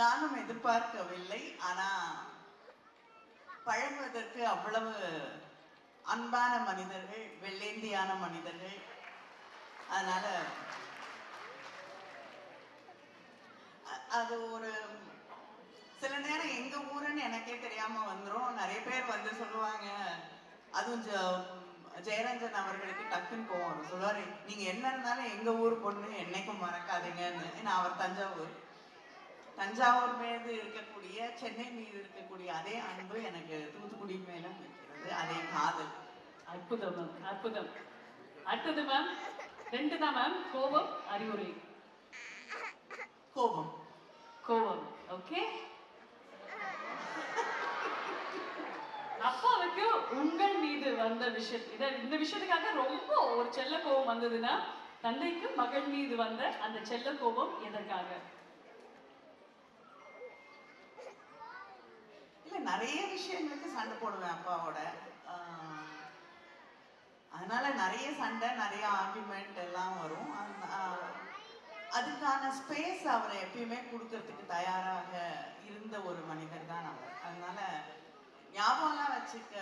நானும் எதிர்பார்க்கவில்லை ஆனால் பழகுவதற்கு அவ்வளவு அன்பான மனிதர்கள் வெள்ளேந்தியான மனிதர்கள். அதனால அது ஒரு சில நேரம் எங்க ஊருன்னு எனக்கே தெரியாம வந்துடும் நிறைய பேர் வந்து சொல்லுவாங்க அதுவும் ஜெயரஞ்சன் அவர்களுக்கு டக்குன்னு கோவம் சொல்லுவாரு நீங்க என்ன இருந்தாலும் எங்க ஊர் பொண்ணு என்னைக்கும் மறக்காதீங்கன்னு. ஏன்னா அவர் தஞ்சாவூர். தஞ்சாவூர் மீது இருக்கக்கூடிய சென்னை மீது இருக்கக்கூடிய அதே அன்பு எனக்கு தூத்துக்குடி மேலும் இருக்கிறது அதே காதல். அற்புதம் மேம் அற்புதம். அடுத்தது மேம் ரெண்டு தான் மேம் கோபம் அறிவுரை. கோபம். கோபம் ஓகே அப்பாவுக்கு உங்கள் மீது வந்த விஷயம் இத இந்த விஷயத்துக்காக ரொம்ப ஒரு செல்ல கோபம் வந்ததுன்னா தந்தைக்கு மகள் மீது வந்த அந்த செல்ல கோபம் எதற்காக? இல்ல நிறைய விஷயங்களுக்கு சண்டை போடுவேன் அப்பாவோட. அதனால நிறைய சண்டை நிறைய ஆர்குமெண்ட் எல்லாம் வரும். அதுக்கான ஸ்பேஸ் அவரை எப்பயுமே கொடுக்கறதுக்கு தயாராக இருந்த ஒரு மனிதர் தான் அவர். அதனால ஞாபகம்லாம் வச்சுக்க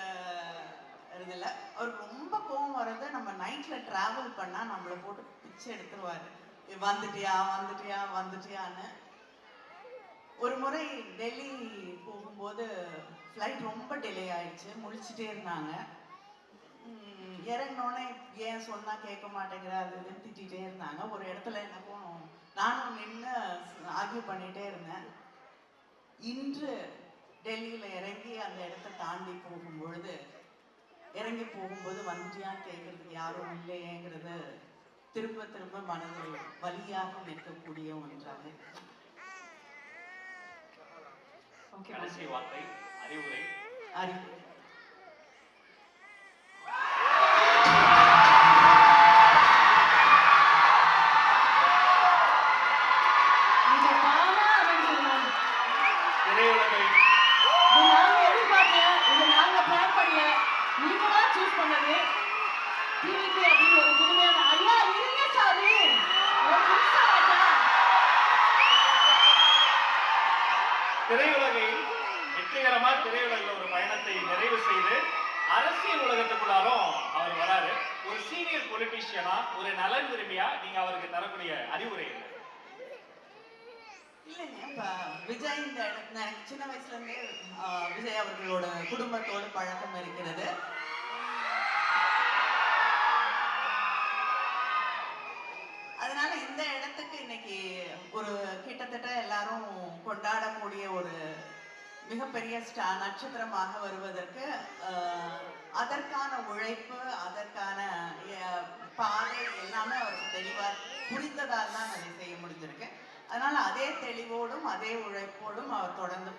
அவர் ரொம்ப கோவம் வர்றத நம்ம நைட்டில் டிராவல் பண்ணால் நம்மளை போட்டு பிச்சை எடுத்துருவார். வந்துட்டியா வந்துட்டியா வந்துட்டியான்னு. ஒரு முறை டெல்லி போகும்போது ஃப்ளைட் ரொம்ப டிலே ஆயிடுச்சு. முழிச்சுட்டே இருந்தாங்க. இறங்கினோடனே ஏன் சொன்னால் கேட்க மாட்டேங்கிற அது இதுன்னு திட்டிகிட்டே இருந்தாங்க. ஒரு இடத்துல எனக்கும் நானும் நின்று ஆர்கியூ பண்ணிகிட்டே இருந்தேன். இன்று டெல்லியில் இறங்கி அந்த இடத்த தாண்டி போகும்பொழுது இறங்கி போகும்போது வந்துட்டியான்னு கேட்குறதுக்கு யாரும் இல்லையேங்கிறது திரும்ப திரும்ப மனதில் வழியாக நிற்கக்கூடிய ஒன்றாக இருக்கு. ஓகே கடைசி வார்த்தை அறிவுரை அறிவு நீங்க பாவமா அப்படின்னு சொன்னாங்க திரையுலகை இது நாங்க எதிர்பார்க்கல இது நாங்க பிளான் பண்ணல நீங்க தான் சூஸ் பண்ணது. டிவிக்கு அப்படின்னு நிறைவு செய்து அரசியல் உலகத்துக்குள்ளாரும் அவர் வராரு. ஒரு சீனியர் பொலிட்டீஷியனா ஒரு நலன் விரும்பியா நீங்க அவருக்கு தரக்கூடிய அறிவுரை என்ன? இல்லைங்க விஜய் இந்த எனக்கு சின்ன வயசுல இருந்தே ஆஹ், விஜய் அவர்களோட குடும்பத்தோட பழக்கம் இருக்கிறது அதனால இந்த இடத்துக்கு இன்னைக்கு ஒரு கிட்டத்தட்ட எல்லாரும் கொண்டாடக்கூடிய ஒரு மிகப்பெரிய ஸ்டா நட்சத்திரமாக வருவதற்கு அதற்கான உழைப்பு அதற்கான பாதை எல்லாமே அவருக்கு தெளிவாக புரிந்ததால் தான் அதை செய்ய முடிஞ்சிருக்கு. அதனால அதே தெளிவோடும் அதே உழைப்போடும் அவர் தொடர்ந்து